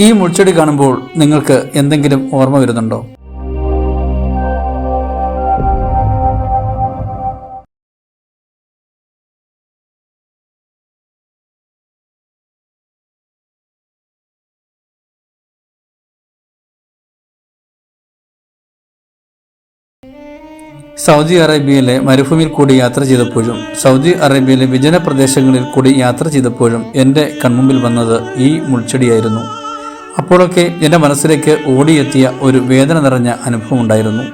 ഈ മുൾച്ചെടി കാണുമ്പോൾ നിങ്ങൾക്ക് എന്തെങ്കിലും ഓർമ്മ വരുന്നുണ്ടോ? സൗദി അറേബ്യയിലെ മരുഭൂമിയിൽ കൂടി യാത്ര ചെയ്തപ്പോഴും സൗദി അറേബ്യയിലെ വിജന പ്രദേശങ്ങളിൽ കൂടി യാത്ര ചെയ്തപ്പോഴും എന്റെ കൺമുമ്പിൽ വന്നത് ഈ മുൾച്ചെടിയായിരുന്നു. അപ്പോഴൊക്കെ എന്റെ മനസ്സിലേക്ക് ഓടിയെത്തിയ ഒരു വേദന നിറഞ്ഞ അനുഭവം ഉണ്ടായിരുന്നു.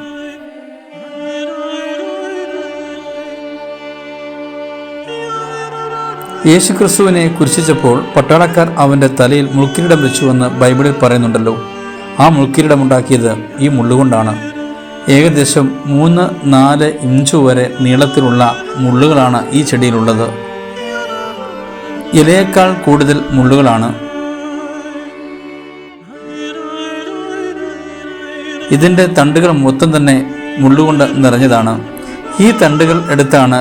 യേശുക്രിസ്തുവിനെ കുരിശിച്ചപ്പോൾ പട്ടാളക്കാർ അവന്റെ തലയിൽ മുൾക്കിരീടം വെച്ചുവെന്ന് ബൈബിളിൽ പറയുന്നുണ്ടല്ലോ. ആ മുൾക്കിരീടമുണ്ടാക്കിയത് ഈ മുള്ളുകൊണ്ടാണ്. ഏകദേശം മൂന്ന് നാല് ഇഞ്ചു വരെ നീളത്തിലുള്ള മുള്ളുകളാണ് ഈ ചെടിയിലുള്ളത്. ഇലയേക്കാൾ കൂടുതൽ മുള്ളുകളാണ് ഇതിന്റെ തണ്ടുകൾ മൊത്തം തന്നെ മുള്ളുകൊണ്ട് നിറഞ്ഞതാണ്. ഈ തണ്ടുകൾ എടുത്താണ്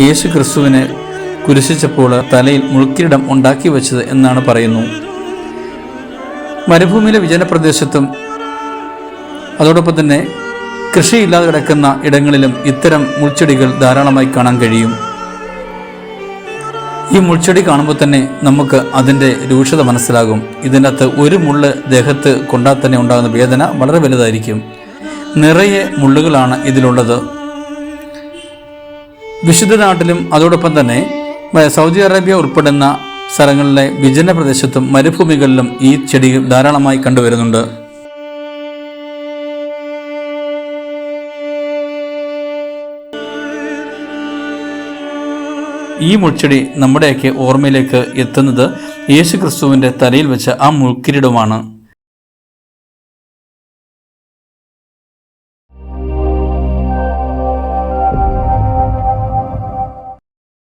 യേശു ക്രിസ്തുവിനെ കുരിശിച്ചപ്പോൾ തലയിൽ മുൾക്കിരിടം ഉണ്ടാക്കി വെച്ചത് എന്നാണ് പറയുന്നു. മരുഭൂമിയിലെ വിജനപ്രദേശത്തും അതോടൊപ്പം തന്നെ കൃഷിയില്ലാതെ കിടക്കുന്ന ഇടങ്ങളിലും ഇത്തരം മുൾച്ചെടികൾ ധാരാളമായി കാണാൻ കഴിയും. ഈ മുൾച്ചെടി കാണുമ്പോൾ തന്നെ നമുക്ക് അതിന്റെ രൂക്ഷത മനസ്സിലാകും. ഇതിന്റെ അകത്ത് ഒരു മുള്ള് ദേഹത്ത് കൊണ്ടാൽ തന്നെ ഉണ്ടാകുന്ന വേദന വളരെ വലുതായിരിക്കും. നിറയെ മുള്ളുകളാണ് ഇതിലുള്ളത്. വിശുദ്ധ നാട്ടിലും അതോടൊപ്പം തന്നെ സൗദി അറേബ്യ ഉൾപ്പെടുന്ന സ്ഥലങ്ങളിലെ വിജന പ്രദേശത്തും മരുഭൂമികളിലും ഈ ചെടി ധാരാളമായി കണ്ടുവരുന്നുണ്ട്. ഈ മുൾച്ചെടി നമ്മുടെയൊക്കെ ഓർമ്മയിലേക്ക് എത്തുന്നത് യേശു ക്രിസ്തുവിന്റെ തലയിൽ വെച്ച ആ മുൾക്കിരീടമാണ്